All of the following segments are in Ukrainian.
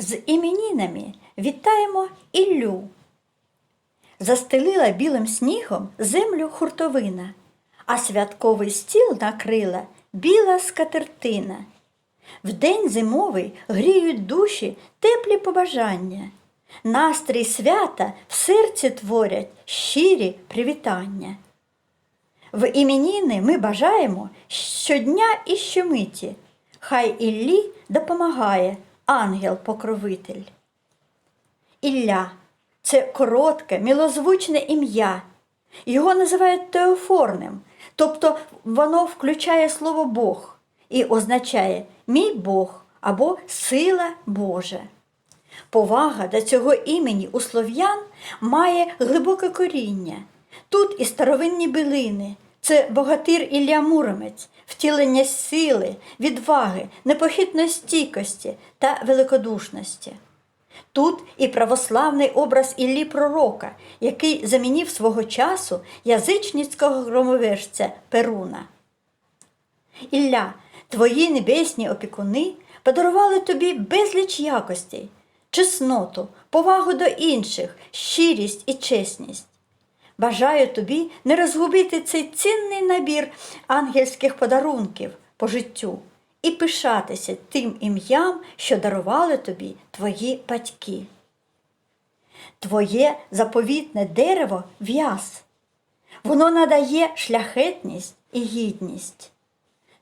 З іменінами вітаємо Іллю. Застелила білим снігом землю хуртовина, а святковий стіл накрила біла скатертина. В день зимовий гріють душі теплі побажання. Настрій свята в серці творять щирі привітання. В іменіни ми бажаємо щодня і щомиті. Хай Іллі допомагає ангел-покровитель. Ілля це коротке, милозвучне ім'я. Його називають теофорним, тобто воно включає слово Бог і означає мій Бог або сила Божа. Повага до цього імені у слов'ян має глибоке коріння. Тут і старовинні билини, це богатир Ілля Муромець, втілення сили, відваги, непохитної стійкості та великодушності. Тут і православний образ Іллі Пророка, який замінив свого часу язичницького громовержця Перуна. Ілля, твої небесні опікуни подарували тобі безліч якостей, чесноту, повагу до інших, щирість і чесність. Бажаю тобі не розгубити цей цінний набір ангельських подарунків по життю і пишатися тим ім'ям, що дарували тобі твої батьки. Твоє заповітне дерево в'яз. Воно надає шляхетність і гідність.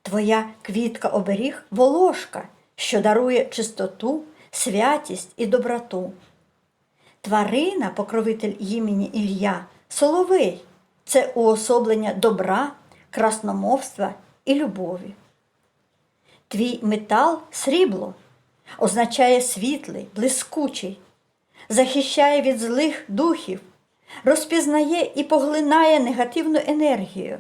Твоя квітка оберіг волошка, що дарує чистоту, святість і доброту. Тварина, покровитель імені Ілля, соловей це уособлення добра, красномовства і любові. Твій метал срібло означає світлий, блискучий, захищає від злих духів, розпізнає і поглинає негативну енергію.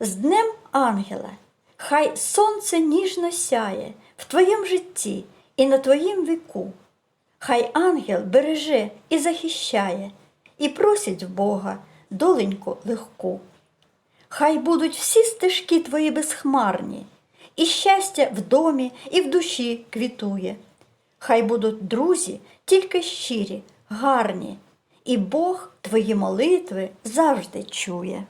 З Днем Ангела, хай сонце ніжно сяє в твоєму житті і на твоїм віку. Хай ангел береже і захищає, і просить в Бога доленьку легку. Хай будуть всі стежки твої безхмарні, і щастя в домі і в душі квітує. Хай будуть друзі тільки щирі, гарні, і Бог твої молитви завжди чує.